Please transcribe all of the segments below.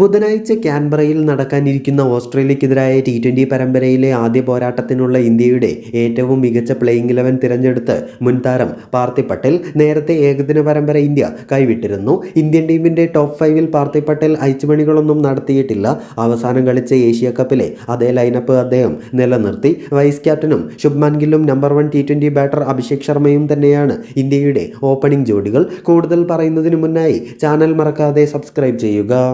ബുധനാഴ്ച ക്യാൻബറയിൽ നടക്കാനിരിക്കുന്ന ഓസ്ട്രേലിയക്കെതിരായ T twenty പരമ്പരയിലെ ആദ്യ പോരാട്ടത്തിനുള്ള ഇന്ത്യയുടെ ഏറ്റവും മികച്ച പ്ലേയിംഗ് ഇലവൻ തിരഞ്ഞെടുത്ത് മുൻ താരം പാർത്ഥി പട്ടേൽ നേരത്തെ ഏകദിന പരമ്പര ഇന്ത്യ കൈവിട്ടിരുന്നു. ഇന്ത്യൻ ടീമിന്റെ ടോപ്പ് ഫൈവിൽ പാർത്ഥി പട്ടേൽ അയച്ചുപണികളൊന്നും നടത്തിയിട്ടില്ല. അവസാനം കളിച്ച ഏഷ്യ കപ്പിലെ അതേ ലൈനപ്പ് അദ്ദേഹം നിലനിർത്തി. വൈസ് ക്യാപ്റ്റനും Shubman ഗില്ലും number one T twenty batter Abhishek ശർമ്മയും തന്നെയാണ് ഇന്ത്യയുടെ ഓപ്പണിംഗ് ജോഡികൾ. കൂടുതൽ പറയുന്നതിന് മുന്നായി ചാനൽ മറക്കാതെ സബ്സ്ക്രൈബ് ചെയ്യുക.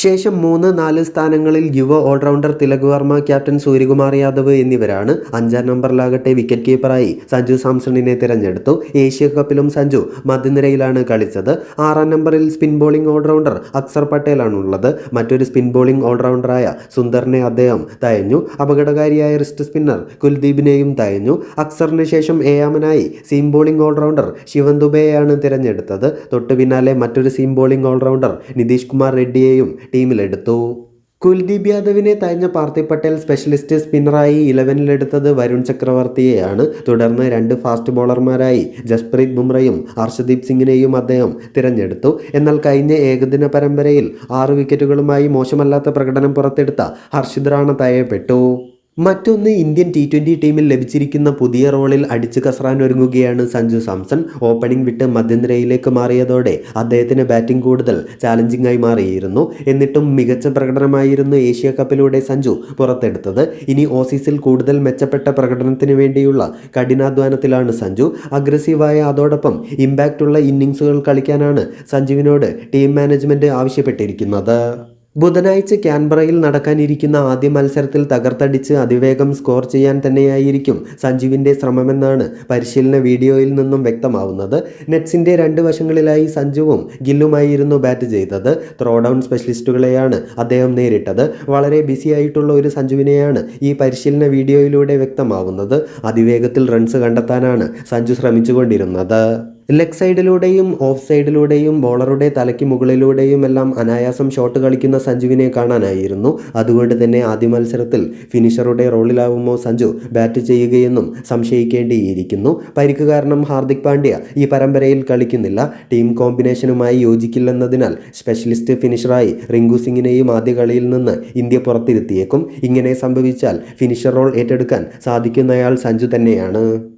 ശേഷം മൂന്ന് നാല് സ്ഥാനങ്ങളിൽ യുവ ഓൾറൗണ്ടർ തിലക് വർമ്മ ക്യാപ്റ്റൻ സൂര്യകുമാർ യാദവ് എന്നിവരാണ് അഞ്ചാം നമ്പറിലാകട്ടെ വിക്കറ്റ് കീപ്പറായി സഞ്ജു സാംസണിനെ തിരഞ്ഞെടുത്തു. ഏഷ്യ കപ്പിലും സഞ്ജു മധ്യനിരയിലാണ് കളിച്ചത്. ആറാം നമ്പറിൽ spin bowling all rounder Axar പട്ടേലാണുള്ളത്. മറ്റൊരു സ്പിൻ ബോളിംഗ് ഓൾറൗണ്ടറായ സുന്ദറിനെ അദ്ദേഹം തയഞ്ഞു. അപകടകാരിയായ റിസ്റ്റ് സ്പിന്നർ കുൽദീപിനെയും തയഞ്ഞു. അക്സറിന് ശേഷം ഏയാമനായി സീം ബോളിംഗ് ഓൾറൗണ്ടർ ശിവൻ ദുബെയാണ് തിരഞ്ഞെടുത്തത്. തൊട്ടു പിന്നാലെ മറ്റൊരു seam bowling allrounder Nitish Kumar റെഡ്ഡിയെയും ടീമിലെടുത്തു. കുൽദീപ് യാദവിനെ തഴഞ്ഞ പാർത്ഥി പട്ടേൽ സ്പെഷ്യലിസ്റ്റ് സ്പിന്നറായി ഇലവനിലെടുത്തത് വരുൺ ചക്രവർത്തിയെയാണ്. തുടർന്ന് രണ്ട് ഫാസ്റ്റ് ബോളർമാരായി ജസ്പ്രീത് ബുംറയും ഹർഷദീപ് സിംഗിനെയും അദ്ദേഹം തിരഞ്ഞെടുത്തു. എന്നാൽ കഴിഞ്ഞ ഏകദിന പരമ്പരയിൽ ആറ് വിക്കറ്റുകളുമായി മോശമല്ലാത്ത പ്രകടനം പുറത്തെടുത്ത ഹർഷിദ് റാണ തയ്യപ്പെട്ടു മറ്റൊന്ന് ഇന്ത്യൻ ടി ട്വന്റി ടീമിൽ ലഭിച്ചിരിക്കുന്ന പുതിയ റോളിൽ അടിച്ചു കസറാൻ ഒരുങ്ങുകയാണ് സഞ്ജു സാംസൺ. ഓപ്പണിംഗ് വിട്ട് മധ്യനിരയിലേക്ക് മാറിയതോടെ അദ്ദേഹത്തിന് ബാറ്റിംഗ് കൂടുതൽ ചാലഞ്ചിങ് ആയി മാറിയിരുന്നു. എന്നിട്ടും മികച്ച പ്രകടനമായിരുന്നു ഏഷ്യ കപ്പിലൂടെ സഞ്ജു പുറത്തെടുത്തത്. ഇനി ഓസീസിൽ കൂടുതൽ മെച്ചപ്പെട്ട പ്രകടനത്തിന് വേണ്ടിയുള്ള കഠിനാധ്വാനത്തിലാണ് സഞ്ജു. അഗ്രസീവായ അതോടൊപ്പം ഇമ്പാക്റ്റുള്ള ഇന്നിങ്സുകൾ കളിക്കാനാണ് സഞ്ജുവിനോട് ടീം മാനേജ്മെന്റ് ആവശ്യപ്പെട്ടിരിക്കുന്നത്. ബുധനാഴ്ച ക്യാൻബറയിൽ നടക്കാനിരിക്കുന്ന ആദ്യ മത്സരത്തിൽ തകർത്തടിച്ച് അതിവേഗം സ്കോർ ചെയ്യാൻ തന്നെയായിരിക്കും സഞ്ജുവിന്റെ ശ്രമമെന്നാണ് പരിശീലന വീഡിയോയിൽ നിന്നും വ്യക്തമാവുന്നത്. നെറ്റ്സിന്റെ രണ്ട് വശങ്ങളിലായി സഞ്ജുവും ഗില്ലുമായിരുന്നു ബാറ്റ് ചെയ്തത്. ത്രോ ഡൗൺ സ്പെഷ്യലിസ്റ്റുകളെയാണ് അദ്ദേഹം നേരിട്ടത്. വളരെ ബിസി ആയിട്ടുള്ള ഒരു സഞ്ജുവിനെയാണ് ഈ പരിശീലന വീഡിയോയിലൂടെ വ്യക്തമാവുന്നത്. അതിവേഗത്തിൽ റൺസ് കണ്ടെത്താനാണ് സഞ്ജു ശ്രമിച്ചുകൊണ്ടിരുന്നത്. ലെഗ് സൈഡിലൂടെയും ഓഫ് സൈഡിലൂടെയും ബോളറുടെ തലയ്ക്ക് മുകളിലൂടെയും എല്ലാം അനായാസം ഷോട്ട് കളിക്കുന്ന സഞ്ജുവിനെ കാണാനായിരുന്നു. അതുകൊണ്ട് തന്നെ ആദ്യ മത്സരത്തിൽ ഫിനിഷറുടെ റോളിലാവുമോ സഞ്ജു? ബാറ്റ് ചെയ്യുകയെന്നും സംശയിക്കേണ്ടിയിരിക്കുന്നു. പരിക്ക് കാരണം ഹാർദിക് പാണ്ഡ്യ ഈ പരമ്പരയിൽ കളിക്കുന്നില്ല. ടീം കോമ്പിനേഷനുമായി യോജിക്കില്ലെന്നതിനാൽ സ്പെഷ്യലിസ്റ്റ് ഫിനിഷറായി റിങ്കു സിംഗിനെയും ആദ്യ കളിയിൽ നിന്ന് ഇന്ത്യ പുറത്തിരുത്തിയേക്കും. ഇങ്ങനെ സംഭവിച്ചാൽ ഫിനിഷർ റോൾ ഏറ്റെടുക്കാൻ സാധിക്കുന്നയാൾ സഞ്ജു തന്നെയാണ്.